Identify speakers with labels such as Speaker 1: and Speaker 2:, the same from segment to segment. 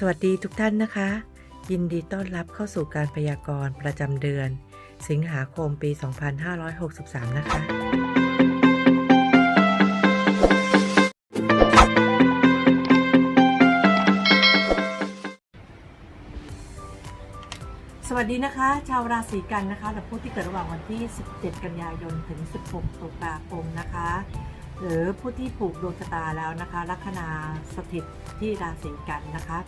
Speaker 1: สวัสดีทุกท่านนะคะ ยินดีต้อนรับเข้าสู่การพยากรณ์ประจำเดือน สิงหาคมปี 2563 นะคะ สวัสดีนะคะ ชาวราศีกันนะคะและผู้ที่เกิดระหว่างวันที่ 17 กันยายนถึง 16 ตุลาคมนะคะหรือผู้ที่ผูกดวงชะตาแล้วนะคะลัคนาสถิตที่ราศีกันนะคะ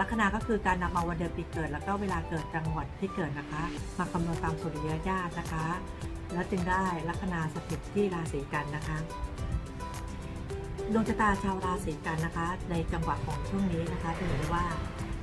Speaker 1: ลัคนาก็คือการนำเอาวันเดือนปีเกิด แล้วก็เวลาเกิดจังหวัดที่เกิดนะคะ มาคำนวณตามสุริยญาตินะคะ แล้วจึงได้ลัคนาสถิตที่ราศีกันนะคะดวงชะตาชาวราศีกันนะคะ ในจังหวะของช่วงนี้นะคะจะเห็นได้ว่า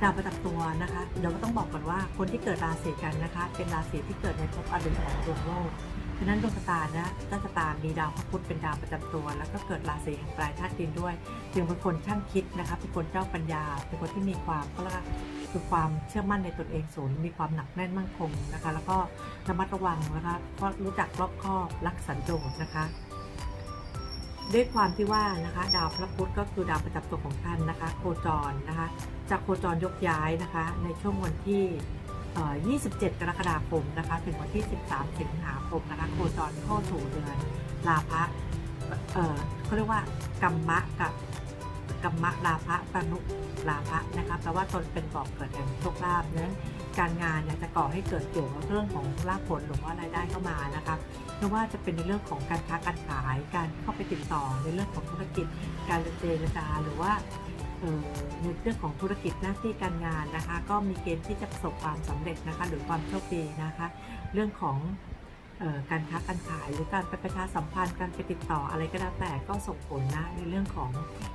Speaker 1: ดาวประจำตัวนะคะเดี๋ยวก็ต้องบอกก่อนว่าคนที่เกิดราศีกันนะคะ เป็นราศีที่เกิดในภพอริยของดวงโลก ฉะนั้นดวงชะตานะดวงชะตามีดาวพระพุธเป็นดาวประจำตัว แล้วก็เกิดราศีแห่งปลายธาตุดินด้วย จึงเป็นคนช่างคิดนะคะเป็นคนเจ้าปัญญา เป็นคนที่มีความก็เรียกว่าคือความเชื่อมั่นในตนเองสูงมีความหนักแน่นมั่นคงนะคะ แล้วก็ระมัดระวังนะคะเพราะรู้จักรอบคอบรักสันโดษนะคะด้วยความที่ว่านะคะดาวพระพุธก็คือดาวประจำตัวของท่านนะคะ โคจรนะคะจากโคจรยกย้ายนะคะ ในช่วงวันที่ 27 กรกฎาคมนะคะถึงวันที่ 13 สิงหาคมนะคะโคจรเข้าสู่เดือนลาภะเออเขาเรียกว่ากรรมะกับกรรมะลาภะตนุลาภะนะคะแปลว่าตนเป็นก่อเกิดแห่งโชคลาภนั้นการงานเนี่ยจะก่อให้เกิดเกี่ยวกับเรื่องของลาภผลหรือว่ารายได้เข้ามานะคะไม่ว่าจะเป็นในเรื่องของการค้าการขาย การเข้าไปติดต่อในเรื่องของธุรกิจ การเจรจาหรือว่า ในเรื่องของธุรกิจหน้าที่การงานนะคะ ก็มีเกณฑ์ที่จะประสบความสำเร็จนะคะ หรือความโชคดีนะคะ เรื่องของการค้าการขายหรือการไปประชาสัมพันธ์การไปติดต่ออะไรก็แล้วแต่ก็ส่งผลนะในเรื่องของ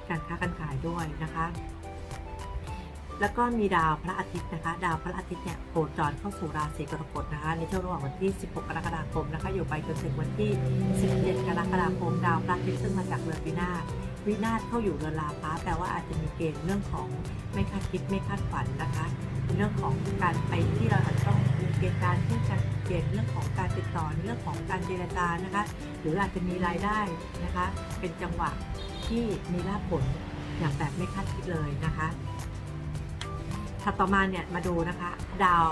Speaker 1: การค้าการขายด้วยนะคะ แล้วก็มีดาวพระอาทิตย์นะคะ ดาวพระอาทิตย์เนี่ยโคจรเข้าสู่ราศีกรกฎนะคะในช่วงระหว่างวันที่ 16 กรกฎาคมนะคะอยู่ไปจนถึงวันที่ 17 กรกฎาคม ดาวพระอาทิตย์ซึ่งมาจากเรือนวินา วินาศเข้าอยู่เรือนลาฟ้าแปลว่าอาจจะมีเกณฑ์เรื่องของไม่คาดคิดไม่คาดฝันนะคะเรื่องของการไปที่เราอาจจะต้องมีเกณฑ์การที่จะเกณฑ์เรื่องของการติดต่อเรื่องของการเจรจานะคะ หรืออาจจะมีรายได้นะคะ เป็นจังหวะที่มีลาภผลอย่างแบบไม่คาดคิดเลยนะคะถัดต่อมาเนี่ยมาดูนะคะดาว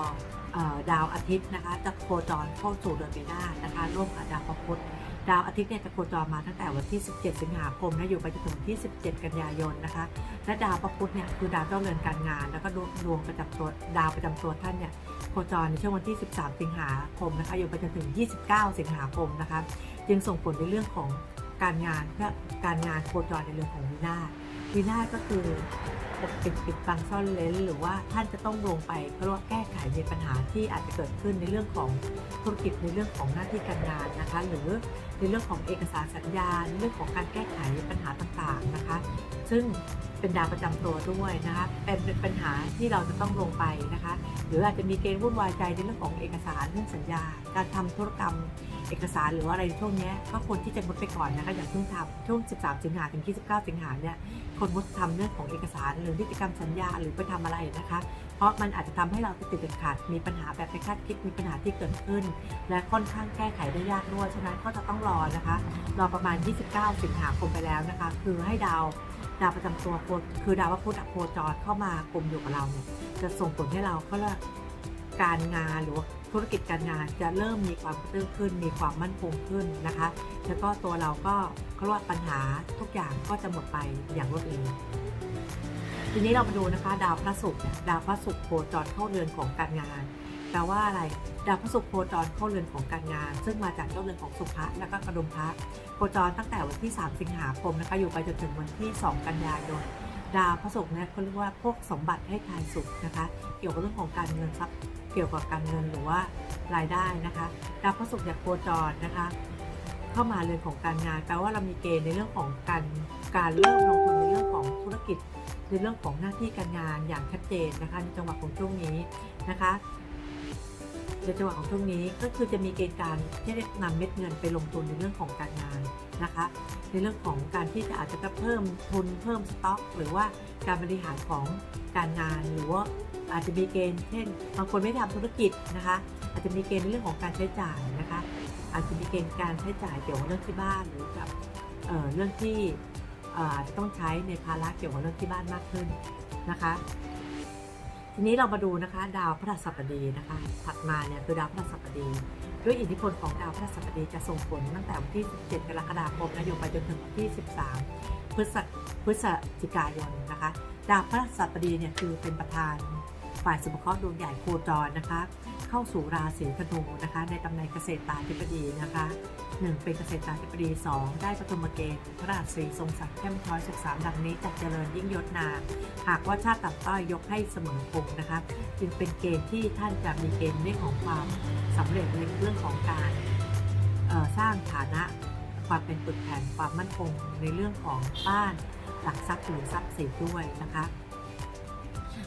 Speaker 1: ดาวอาทิตย์นะคะจะโคจรเข้าสู่เดือนปีนานะคะร่วมกับดาวพระพุธ ดาวอาทิตย์เนี่ยจะโคจรมาตั้งแต่วันที่ 17 สิงหาคมนะอยู่ไปจนถึงที่ 17 กันยายนนะคะ และดาวพระพุธเนี่ยคือดาวเจ้าเรือนการงาน แล้วก็ดวงประจำตัวดาวประจำตัวท่านเนี่ยโคจรในช่วงวันที่ 13 สิงหาคมนะคะอยู่ไปจนถึง 29 สิงหาคมนะคะ จึงส่งผลในเรื่องของ การงานเพื่อการงานโคจรในเรื่องของวินาศวินาศก็คือปกปิดปิดบังซ่อนเลนหรือว่าท่านจะต้องลงไปเพื่อว่าแก้ไขในปัญหาที่อาจจะเกิดขึ้นในเรื่องของธุรกิจในเรื่องของหน้าที่การงานนะคะ หรือในเรื่องของเอกสารสัญญาในเรื่องของการแก้ไขปัญหาต่างๆนะคะ ซึ่ง เป็นดาวประจำตัวด้วยนะคะเป็นปัญหาที่เราจะต้องลงไปนะคะ หรืออาจจะมีเกณฑ์วุ่นวายใจในเรื่องของเอกสารเรื่องสัญญา การทำธุรกรรมเอกสารหรือว่าอะไรในช่วงนี้ก็ควรที่จะงดไปก่อนนะคะอย่างเพิ่งทำช่วง 13 สิงหาถึง 29 สิงหาเนี่ยคนงดทำเรื่องของเอกสารหรือนิติกรรมสัญญาหรือไปทำอะไรนะคะ เพราะมันอาจจะทำให้เราติดติดขัดมีปัญหาแบบไม่คาดคิดมีปัญหาที่เกิดขึ้น และค่อนข้างแก้ไขได้ยากด้วยฉะนั้นก็จะต้องรอนะคะรอประมาณ 29 สิงหาคมไปแล้วนะคะ คือให้ดาว ดาวประจำตัวโคคือดาวพระพุธโคจรเข้ามากลมอยู่กับเราเนี่ยจะส่งผลให้เราก็ละการงานหรือว่าธุรกิจการงานจะเริ่มมีความกระเตื้อขึ้น มีความมั่นคงขึ้นนะคะ แล้วก็ตัวเราก็เขาเรียกว่าปัญหาทุกอย่างก็จะหมดไปอย่างรวดเร็วทีนี้เรามาดูนะคะ ดาวพระศุกร์ดาวพระศุกร์โคจรเข้าเรือนของการงาน แปลว่าอะไรดาวพระศุกร์โคจรเข้าเรือนของการงาน ซึ่งมาจากเจ้าเรือนของสุภะและก็กระดุมพระโคจรตั้งแต่วันที่ 3 สิงหาคมนะคะอยู่ไปจนถึงวันที่ 2 กันยายนดาวพระศุกร์เนี่ยเขาเรียกว่าพวกสมบัติให้ทายสุขนะคะ เกี่ยวกับเรื่องของการเงินทรัพย์เกี่ยวกับการเงินหรือว่ารายได้นะคะดาวพระศุกร์เนี่ยโคจรนะคะ เข้ามาเรือนของการงานแปลว่าเรามีเกณฑ์ในเรื่องของการการเริ่มลงทุนในเรื่องของธุรกิจในเรื่องของหน้าที่การงานอย่างชัดเจนนะคะในจังหวะของช่วงนี้นะคะ ในจังหวะของช่วงนี้ก็คือจะมีเกณฑ์การที่ได้นำเม็ดเงินไปลงทุนในเรื่องของการงานนะคะ ในเรื่องของการที่จะอาจจะเพิ่มทุนเพิ่มสต็อก หรือว่าการบริหารของการงานหรือว่าอาจจะมีเกณฑ์เช่นบางคนไม่ทำธุรกิจนะคะ อาจจะมีเกณฑ์ในเรื่องของการใช้จ่ายนะคะ อาจจะมีเกณฑ์การใช้จ่ายเกี่ยวกับเรื่องที่บ้านหรือกับเเรื่องที่อาจจะต้องใช้ในภาระเกี่ยวกับเรื่องที่บ้านมากขึ้นนะคะ ทีนี้เรามาดูนะคะ ดาวพฤหัสบดีนะคะ ถัดมาเนี่ยคือดาวพฤหัสบดี ด้วยอิทธิพลของดาวพฤหัสบดีจะส่งผลตั้งแต่วันที่ 17 กรกฎาคมนะอยู่ไปจนถึงวันที่ 13 พฤศพฤศจิกายนนะคะ ดาวพฤหัสบดีเนี่ยคือเป็นประธานฝ่ายสมเคราะห์ดวงใหญ่โคจรนะคะ เข้าสู่ราศีธนูนะคะ ในตำแหน่งเกษตรตาธิบดีนะคะหนึ่งเป็นเกษตรตาธิบดีสองได้ปฐมเกณฑ์พระราศีทรงศักดิ์เข้มช้อยศึกษาดังนี้จักเจริญยิ่งยศนาหากว่าชาติต่ำต้อยยกให้เสมอคงนะคะจึงเป็นเกณฑ์ที่ท่านจะมีเกณฑ์เรื่องของความสำเร็จในเรื่องของการสร้างฐานะความเป็นปึกแผ่นความมั่นคงในเรื่องของบ้านหลักทรัพย์หรือทรัพย์สินด้วยนะคะ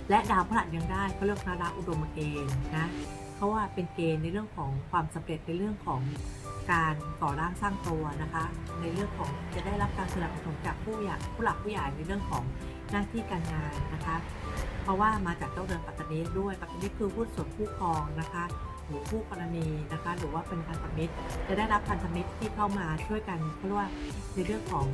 Speaker 1: และดาวพฤหัสยังได้เขาเรียกว่าดาอุดมเกณฑ์นะ เพราะว่าเป็นเกณฑ์ในเรื่องของความสำเร็จในเรื่องของการก่อร่างสร้างตัวนะคะ ในเรื่องของจะได้รับการสนับสนุนจากผู้ใหญ่ผู้หลักผู้ใหญ่ในเรื่องของหน้าที่การงานนะคะ เพราะว่ามาจากเจ้าเรือนปัตตานีด้วยปัตตานีคือหุ้นส่วนคู่ครองนะคะหรือคู่กรณีนะคะ หรือว่าเป็นพันธมิตร จะได้รับพันธมิตรที่เข้ามาช่วยกันเพราะว่าในเรื่องของ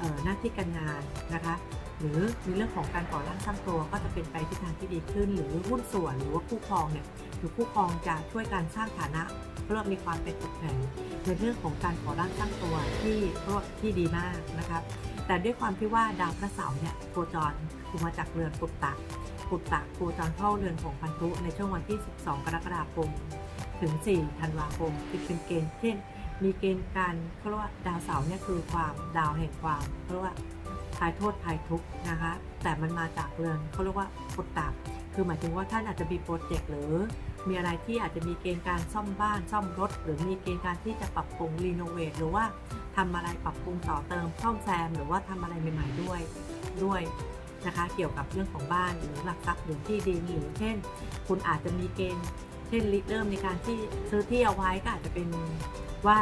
Speaker 1: ออหน้าที่การงานนะคะ หรือในเรื่องของการก่อร่างสร้างตัวก็จะเป็นไปทิศทางที่ดีขึ้น หรือหุ้นส่วนหรือว่าคู่ครองเนี่ย หรือคู่ครองจะช่วยการสร้างฐานะเพื่อมีความเป็นปึกแผ่นในเรื่องของการก่อร่างสร้างตัวที่ที่ดีมากนะคะแต่ด้วยความที่ว่าดาวพระเสาร์เนี่ยโคจรคือมาจากเรือนปุตตะปุตตะโคจรเข้าเรือนของพันธุในช่วงวันที่ 12 กรกฎาคม ถึง 4 ธันวาคมคือเป็นเกณฑ์เช่นมีเกณฑ์การเขาเรียกว่าดาวเสาร์เนี่ยคือความดาวแห่งความเขาเรียกว่าทายโทษทายทุกข์นะคะแต่มันมาจากเรือนเขาเรียกว่าปุตตะคือหมายถึงว่าท่านอาจจะมีโปรเจกต์หรือ มีอะไรที่อาจจะมีเกณฑ์การซ่อมบ้านซ่อมรถ หรือมีเกณฑ์การที่จะปรับปรุงรีโนเวทหรือว่าทำอะไรปรับปรุงต่อเติมซ่อมแซม หรือว่าทำอะไรใหม่ๆด้วยด้วยนะคะ เกี่ยวกับเรื่องของบ้านหรือหลักทรัพย์หรือที่ดินหรือเช่น คุณอาจจะมีเกณฑ์ เช่นริเริ่มในการที่ซื้อที่เอาไว้ก็อาจจะเป็นว่า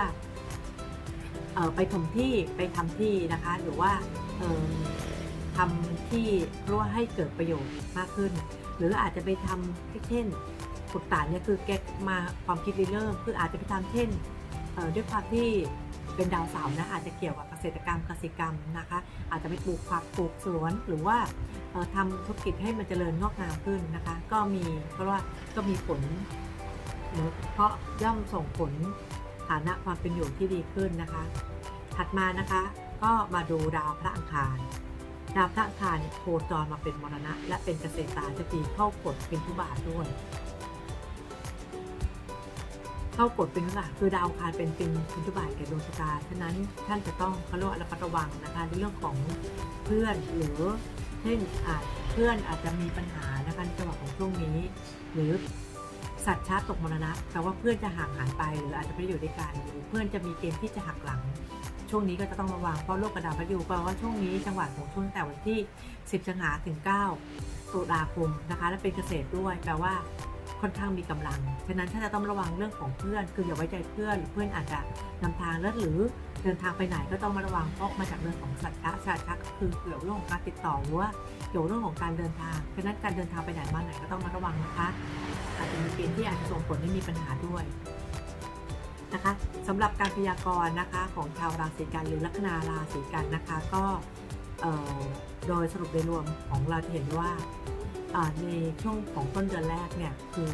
Speaker 1: ไปถมที่ไปทำที่นะคะ หรือว่าเอ่อทำที่เพื่อให้เกิดประโยชน์มากขึ้น หรืออาจจะไปทำเช่น ปุตตาเนี่ยคือแกมาความคิดริเริ่มคืออาจจะไปทำเช่นด้วยความที่เป็นดาวเสาร์นะอาจจะเกี่ยวกับเกษตรกรรมเกษตรกรรมนะคะ อาจจะไปปลูกผักปลูกสวน หรือว่าเอ่อทำธุรกิจให้มันเจริญงอกงามขึ้นนะคะ ก็มีเพราะว่าก็มีผลเพราะย่อมส่งผลฐานะความเป็นอยู่ที่ดีขึ้นนะคะ ถัดมานะคะก็มาดูดาวพระอังคาร ดาวพระอังคารเนี่ยโคจรมาเป็นมรณะ และเป็นเกษตรตาจะตีเข้ากฎเป็นทุบาทด้วย เข้ากฎเป็นทุบาทคือดาวอังคารเป็นเป็นเป็นทุบาทแก่ดวงชะตาฉะนั้นท่านจะต้องเขาเรียกว่าระมัดระวังนะคะในเรื่องของเพื่อนหรือเช่นอาจเพื่อนอาจจะมีปัญหานะคะในจังหวะของช่วงนี้ หรือสัตว์ชาติตกมรณะแปลว่าเพื่อนจะห่างหายไปหรืออาจจะไม่ได้อยู่ด้วยกันหรือเพื่อนจะมีเกณฑ์ที่จะหักหลัง ช่วงนี้ก็จะต้องระวังเพราะโลกกระดาษพระยูแปลว่าช่วงนี้จังหวะของช่วงแต่วันที่ 10 สิงหาถึง 9 ตุลาคมนะคะ และเป็นเกษตรด้วยแปลว่า ค่อนข้างมีกำลัง ฉะนั้นถ้าจะต้องระวังเรื่องของเพื่อน คืออย่าไว้ใจเพื่อนหรือเพื่อนอาจจะนำทางเลิศหรือเดินทางไปไหนก็ต้องมาระวังเพราะมาจากเรื่องของสัตว์ชะสัตว์ชะก็คือเกี่ยวเรื่องของการติดต่อหรือว่าเกี่ยวเรื่องของการเดินทาง ฉะนั้นการเดินทางไปไหนมาไหนก็ต้องมาระวังนะคะ อาจจะมีเกณฑ์ที่อาจจะส่งผลให้มีปัญหาด้วยนะคะสำหรับการพยากรณ์นะคะของชาวราศีกันหรือลัคนาราศีกันนะคะก็ โดยสรุปโดยรวมของเราจะเห็นว่าอ่าในช่วงของต้นเดือนแรกเนี่ยคือ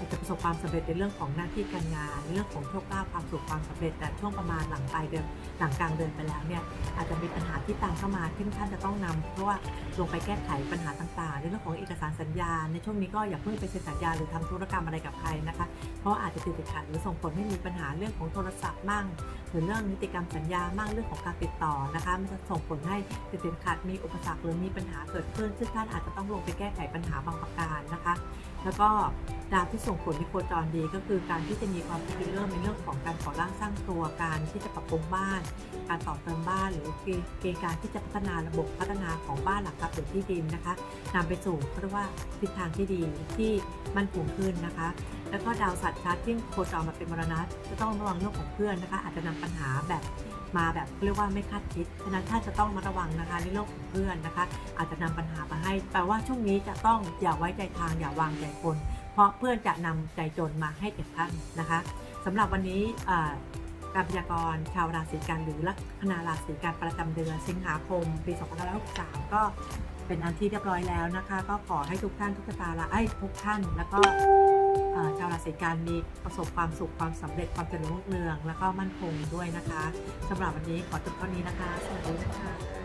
Speaker 1: อาจจะประสบความสำเร็จในเรื่องของหน้าที่การงานเรื่องของโชคลาภความสุขความสำเร็จแต่ช่วงประมาณหลังปลายเดือนหลังกลางเดือนไปแล้วเนี่ยอาจจะมีปัญหาที่ตามเข้ามาที่ท่านจะต้องนำเพราะว่าลงไปแก้ไขปัญหาต่างๆ ในเรื่องของเอกสารสัญญา ในช่วงนี้ก็อย่าเพิ่งไปเซ็นสัญญาหรือทำธุรกรรมอะไรกับใครนะคะ เพราะอาจจะติดขัดหรือส่งผลให้มีปัญหาเรื่องของโทรศัพท์มั่งหรือเรื่องนิติกรรมสัญญามั่งเรื่องของการติดต่อนะคะมันจะส่งผลให้ติดขัดมีอุปสรรคหรือมีปัญหาเกิดขึ้น ซึ่งท่านอาจจะต้องลงไปแก้ไขปัญหาบางประการนะคะ แล้วก็ดาวที่ส่งผลในโคจรดีก็คือการที่จะมีความคิดเริ่มในเรื่องของการก่อร่างสร้างตัวการที่จะปรับปรุงบ้าน การต่อเติมบ้าน หรือเกณฑ์การที่จะพัฒนาระบบพัฒนาของบ้านหลักทรัพย์หรือที่ดินนะคะนำไปสู่เรียกว่าทิศทางที่ดีที่มั่นคงขึ้นนะคะ แล้วก็ดาวสัตว์ชาร์ตที่โคจรมาเป็นมรณะจะต้องระวังเรื่องของเพื่อนนะคะ อาจจะนำปัญหาแบบมาแบบเรียกว่าไม่คาดคิดฉะนั้นถ้านจะต้องมาระวังนะคะในเรื่องของเพื่อนนะคะ อาจจะนำปัญหามาให้แปลว่าช่วงนี้จะต้องอย่าไว้ใจทางอย่าวางใจคน เพราะเพื่อนจะนำใจจนมาให้แก่ท่านนะคะสำหรับวันนี้การพยากรณ์ชาวราศีกันหรือลัคนาราศีกันประจำเดือนสิงหาคมปี2563ก็เป็นอันที่เรียบร้อยแล้วนะคะ ก็ขอให้ทุกท่านทุกตาละไอ้ทุกท่านแล้วก็ ชาวราศีกันมีประสบความสุขความสำเร็จความเจริญรุ่งเรือง แล้วก็มั่นคงด้วยนะคะสำหรับวันนี้ขอจบเท่านี้นะคะสวัสดีนะคะ